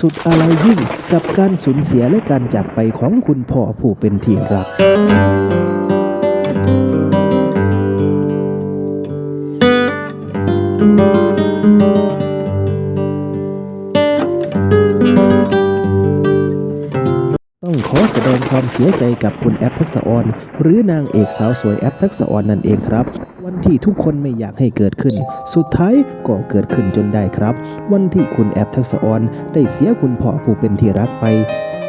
สุดอะไรยิ่งกับการสูญเสียและการจากไปของคุณพ่อผู้เป็นที่รัก ต้องขอแสดงความเสียใจกับคุณแอปทักษะออน หรือนางเอกสาวสวยแอปทักษะออนนั่นเองครับ ที่ทุกคนไม่อยากให้เกิดขึ้น สุดท้ายก็เกิดขึ้นจนได้ครับ วันที่คุณแอปทักษะออนได้เสียคุณพ่อผู้เป็นที่รักไป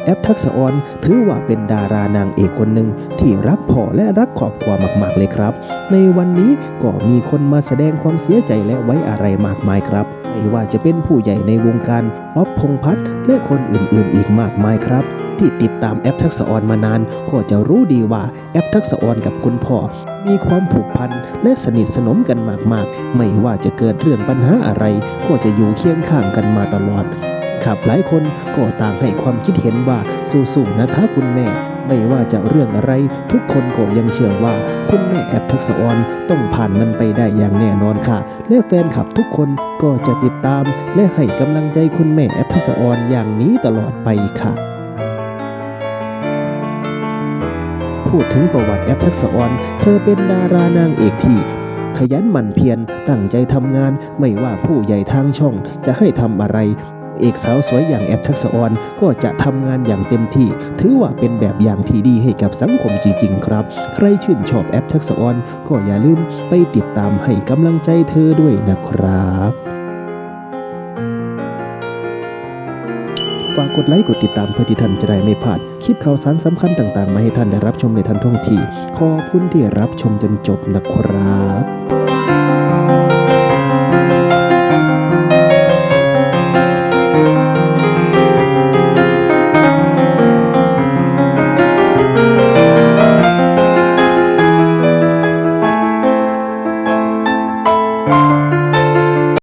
แอปทักษะออนถือว่าเป็นดารานางเอกคนหนึ่งที่รักพ่อและรักครอบครัวมาก ๆ เลยครับ ในวันนี้ก็มีคนมาแสดงความเสียใจและไว้อะไรมากมายครับ ไม่ว่าจะเป็นผู้ใหญ่ในวงการอ๊อฟพงษ์พัฒน์และคนอื่นๆ อีกมากมายครับ ที่ติดตามแอปทักษะออนมานาน ก็จะรู้ดีว่าแอปทักษะออนกับคุณพ่อ มีความผูกพันและสนิทสนมกันมากๆ ไม่ว่าจะเกิดเรื่องปัญหาอะไร ก็จะอยู่เคียงข้างกันมาตลอดครับหลายคนก็ต่างให้ความคิดเห็นว่าสู้ๆนะคะคุณแม่ ไม่ว่าจะเรื่องอะไร ทุกคนก็ยังเชื่อว่า คุณแม่แอปทักษะออนต้องผ่านมันไปได้อย่างแน่นอนค่ะ และแฟนคลับทุกคนก็จะติดตาม และให้กำลังใจคุณแม่แอปทักษะออนอย่างนี้ตลอดไปค่ะ พูดถึงประวัติแอปทักษะออน เธอเป็นดารานางเอกที่ขยันหมั่นเพียรตั้งใจทำงานไม่ว่าผู้ใหญ่ทางช่องจะให้ทำอะไร เอกสาวสวยอย่างแอปทักษะออนก็จะทำงานอย่างเต็มที่ ถือว่าเป็นแบบอย่างที่ดีให้กับสังคมจริงๆครับ ใครชื่นชอบแอปทักษะออนก็อย่าลืมไปติดตามให้กำลังใจเธอด้วยนะครับ ฝากกดไลค์กดติดตามเพื่อที่ท่านจะได้ไม่พลาด คลิปข่าวสารสำคัญต่างๆ มาให้ท่านได้รับชมในทันท่วงทีขอบคุณที่รับชมจนจบนะครับ